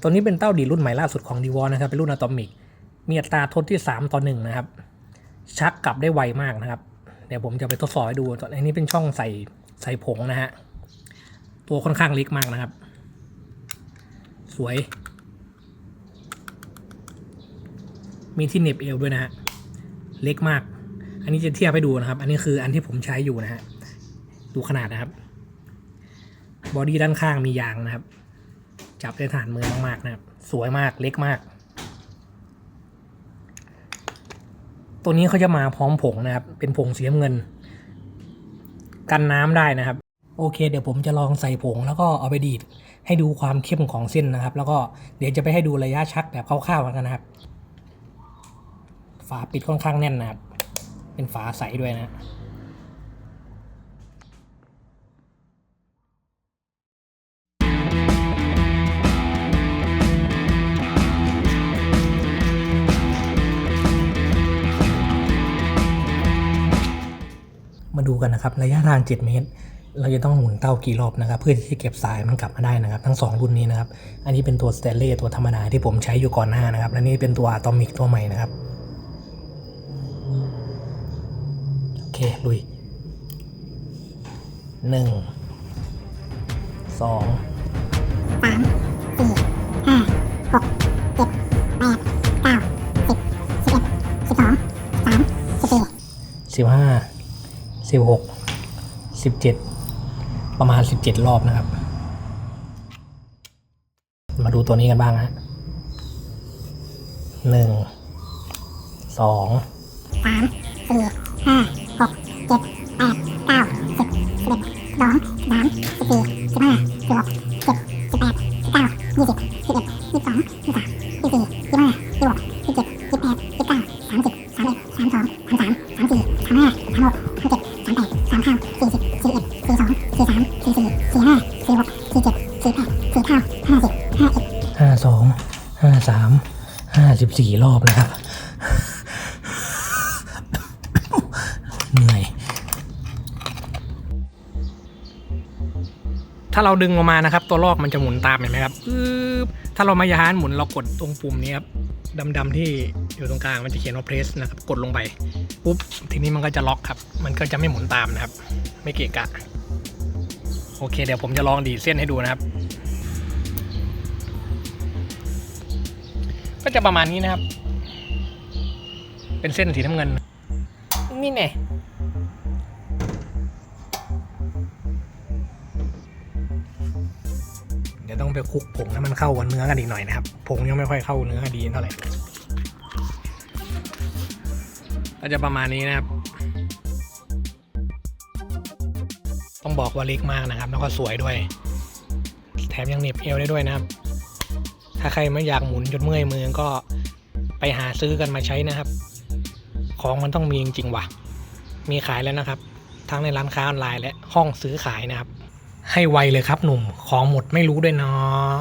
ตัวนี้เป็นเต้าดีรุ่นใหม่ล่าสุดของดีวอนะครับ เป็นรุ่นอะตอมิก มีอัตราทดที่ 3 ต่อ 1 นะครับ ชักกลับได้ไวมากนะครับ เดี๋ยวผมจะไปทดสอบให้ดูตอนอันนี้เป็นช่องใส่ใส่ผงนะฮะ ตัวค่อนข้างเล็กมากนะครับ สวย มีที่เน็บเอวด้วยนะฮะ เล็กมาก อันนี้จะเทียบให้ดูนะครับ อันนี้คืออันที่ผมใช้อยู่นะฮะ ดูขนาดนะครับ บอดี้ด้านข้างมียางนะครับ จับได้ฐานมือมากๆนะครับ สวยมากเล็กมาก ตัวนี้เขาจะมาพร้อมผงนะครับ เป็นผงสีน้ำเงิน กันน้ำได้นะครับ โอเค เดี๋ยวผมจะลองใส่ผงแล้วก็เอาไปดีด ให้ดูความเข้มของเส้นนะครับ แล้วก็เดี๋ยวจะไปให้ดูระยะชักแบบคร่าวๆกันนะครับ ฝาปิดค่อนข้างแน่นนะครับ เป็นฝาใสด้วยนะ มาดูกันนะครับระยะทาง 7 เมตร เราจะต้องหมุนเต้ากี่รอบนะครับเพื่อที่จะเก็บสายมันกลับมาได้นะครับ ทั้ง 2 รุ่นนี้นะครับ อันนี้เป็นตัวสเตนเลสตัวธรรมดาที่ผมใช้อยู่ก่อนหน้านะครับและนี่เป็นตัวอะตอมิกตัวใหม่นะครับโอเคลุยหนึ่งสองสามสี่ห้าหกเจ็ดแปดเก้าสิบสิบเอ็ดสิบสองสามสิบสี่สิบห้า สิบหกสิบเจ็ดประมาณสิบเจ็ดรอบนะครับ มาดูตัวนี้กันบ้างฮะหนึ่งสองสามสี่ห้าหกเจ็ดแปดเก้าสิบสิบสองามเจ็ดสามแปดสามเก้าสี่สิบสี่เอ็ดสี่สองสี่สามสี่สี่สี่ห้าสี่หกสี่เจ็ดสี่แปดสี่เก้าห้าสิบห้าเอ็ดห้าสองห้าสามห้าสิบสี่รอบนะครับ เหนื่อย ถ้าเราดึงออกมานะครับ ตัวลอกมันจะหมุนตามเห็นไหมครับถ้าเรามายาฮานหมุนเรากดตรงปุ่มนี้ครับ ดำๆที่อยู่ตรงกลางมันจะเขียนว่า press นะครับกดลงไปปุ๊บทีนี้มันก็จะล็อกครับ มันก็จะไม่หมุนตามนะครับ ไม่เกะกะ โอเค เดี๋ยวผมจะลองดีดเส้นให้ดูนะครับ ก็จะประมาณนี้นะครับ เป็นเส้นสีน้ำเงิน นี่แน่ เดี๋ยวต้องไปคลุกผงให้มันเข้ากับเนื้อกันอีกหน่อยนะครับ ผงยังไม่ค่อยเข้าเนื้อดีเท่าไหร่ก็จะประมาณนี้นะครับ ต้องบอกว่าเล็กมากนะครับ แล้วก็สวยด้วย แถมยังเหน็บเอวได้ด้วยนะครับ ถ้าใครไม่อยากหมุนจนเมื่อยมือก็ไปหาซื้อกันมาใช้นะครับ ของมันต้องมีจริงๆว่ะ มีขายแล้วนะครับ ทั้งในร้านค้าออนไลน์และห้องซื้อขายนะครับ ให้ไวเลยครับหนุ่ม ของหมดไม่รู้ด้วยเนาะ